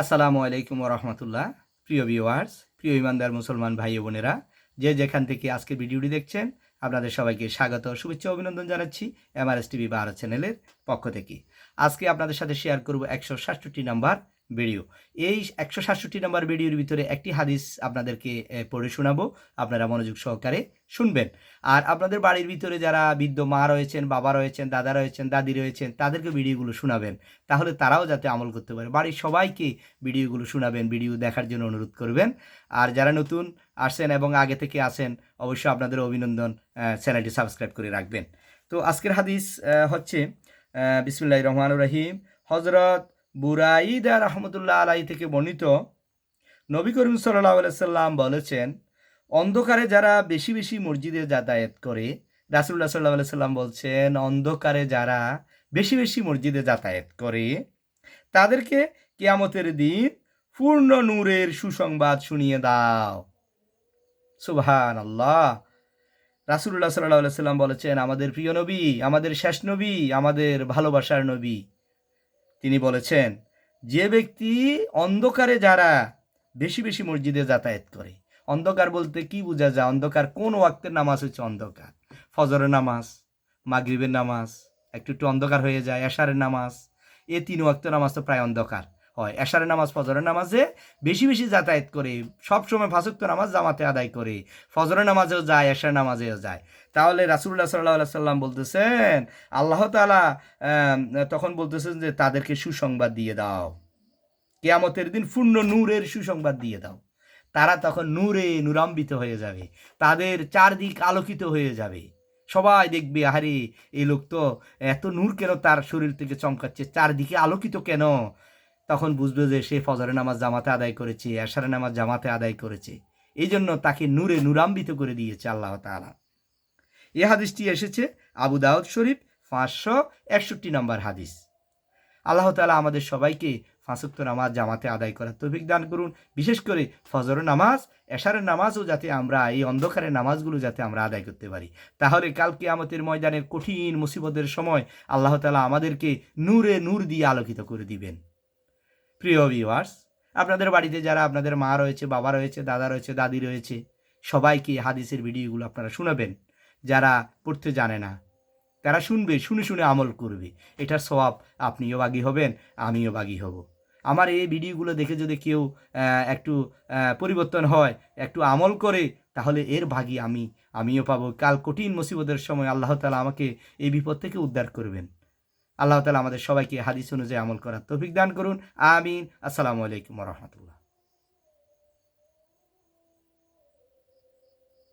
আসসালামু আলাইকুম রহমতুল্লাহ প্রিয় ভিওয়ার্স প্রিয় ইমানদার মুসলমান ভাই বোনেরা, যে যেখান থেকে আজকের ভিডিওটি দেখছেন, আপনাদের সবাইকে স্বাগত শুভেচ্ছা অভিনন্দন জানাচ্ছি এমআরএস টিভি ভারত চ্যানেলের পক্ষ থেকে। আজকে আপনাদের সাথে শেয়ার করব একশো সাতষট্টি নাম্বার ভিডিও। এই একশো সাতষট্টি নম্বর ভিডিওর ভিতরে একটি হাদিস আপনাদেরকে পড়ে শোনাবো। আপনারা মনোযোগ সহকারে শুনবেন। আর আপনাদের বাড়ির ভিতরে যারা বৃদ্ধ মা রয়েছেন, বাবা রয়েছেন, দাদা রয়েছেন, দাদি রয়েছেন, তাদেরকে ভিডিওগুলো শোনাবেন। তাহলে তারাও যাতে আমল করতে পারে। বাড়ির সবাইকে ভিডিওগুলো শোনাবেন, ভিডিও দেখার জন্য অনুরোধ করবেন। আর যারা নতুন আসেন এবং আগে থেকে আসেন অবশ্যই আপনাদের অভিনন্দন চ্যানেলটি সাবস্ক্রাইব করে রাখবেন। তো আজকের হাদিস হচ্ছে বিসমুল্লাহ রহমান রহিম। হজরত বুরাইদা রহমতুল্লাহ আলাই থেকে বর্ণিত নবী করিম সাল্লাহ সাল্লাম বলেছেন, অন্ধকারে যারা বেশি বেশি মসজিদে যাতায়াত করে রাসুল্লাহ সাল্লাহ সাল্লাম বলছেন, অন্ধকারে যারা বেশি বেশি মসজিদে যাতায়াত করে, তাদেরকে কেয়ামতের দিন পূর্ণ নূরের সুসংবাদ শুনিয়ে দাও। সুবহান আল্লাহ রাসুল্লাহ সাল্লাহ সাল্লাম বলেছেন, আমাদের প্রিয় নবী, আমাদের শেষ নবী, আমাদের ভালোবাসার নবী। তিনি বলেছেন, যে ব্যক্তি অন্ধকারে যারা বেশি বেশি মসজিদে যাতায়াত করে, অন্ধকার বলতে কি বোঝা যায়? অন্ধকার কোন ওয়াক্তের নামাজ হচ্ছে অন্ধকার? ফজরের নামাজ, মাগরীবের নামাজ, একটু একটু অন্ধকার হয়ে যায়, এশারের নামাজ, এ তিন ওয়াক্তের নামাজ তো প্রায় অন্ধকার। হয়। এশারে নামাজ, ফজরের নামাজে বেশি বেশি যাতায়াত করে। সবসময় ফাঁসুক্ত নামাজ জামাতে আদায় করে। ফজরের নামাজেও যায় এশার নামাজেও যায়। তাহলে রাসুল্লাহ সাল্লাহ সাল্লাম বলতেছেন, আল্লাহ তালা তখন বলতেছেন যে, তাদেরকে সুসংবাদ দিয়ে দাও। কেয়ামতের দিন পূর্ণ নূরের সুসংবাদ দিয়ে দাও। তারা তখন নূরে নূরাম্বিত হয়ে যাবে। তাদের চারদিক আলোকিত হয়ে যাবে। সবাই দেখবে আরে এই লোক তো এত নূর কেন তার শরীর থেকে চমকাচ্ছে? চারদিকে আলোকিত কেন? তখন বুঝবে যে সে ফজরের নামাজ জামাতে আদায় করেছে, এশারের নামাজ জামাতে আদায় করেছে। এই জন্য তাকে নূরে নূরাম্বিত করে দিয়েছে আল্লাহ তাআলা। এই হাদিসটি এসেছে আবু দাউদ শরীফ, পাঁচশো একষট্টি নম্বর হাদিস। আল্লাহ তালা আমাদের সবাইকে ফাঁসুক্ত নামাজ জামাতে আদায় করার তৌফিক দান করুন। বিশেষ করে ফজরের নামাজ, এশারের নামাজও যাতে আমরা, এই অন্ধকারের নামাজগুলো যাতে আমরা আদায় করতে পারি। তাহলে কালকে আমাদের ময়দানের কঠিন মুসিবতের সময় আল্লাহ তালা আমাদেরকে নূরে নূর দিয়ে আলোকিত করে দিবেন। প্রিয় ভিউয়ার্স আপনাদের বাড়িতে যারা আপনাদের মা রয়েছে, বাবা রয়েছে, দাদা রয়েছে, দাদি রয়েছে, সবাইকে হাদিসের ভিডিওগুলো আপনারা শোনাবেন। যারা পড়তে জানে না, তারা শুনবে, শুনে শুনে আমল করবে। এটার স্বভাব আপনিও বাগী হবেন, আমিও বাগী হব। আমার এই ভিডিওগুলো দেখে যদি কেউ একটু পরিবর্তন হয়, একটু আমল করে, তাহলে এর ভাগী আমি, আমিও পাবো। কাল কঠিন মুসিবতের সময় আল্লাহ তালা আমাকে এই বিপদ থেকে উদ্ধার করবেন। আল্লাহ তালা আমাদের সবাইকে হাদিস অনুযায়ী আমল করার তৌফিক দান করুন। আমিন। আসসালামু আলাইকুম রহমতুল্লাহ।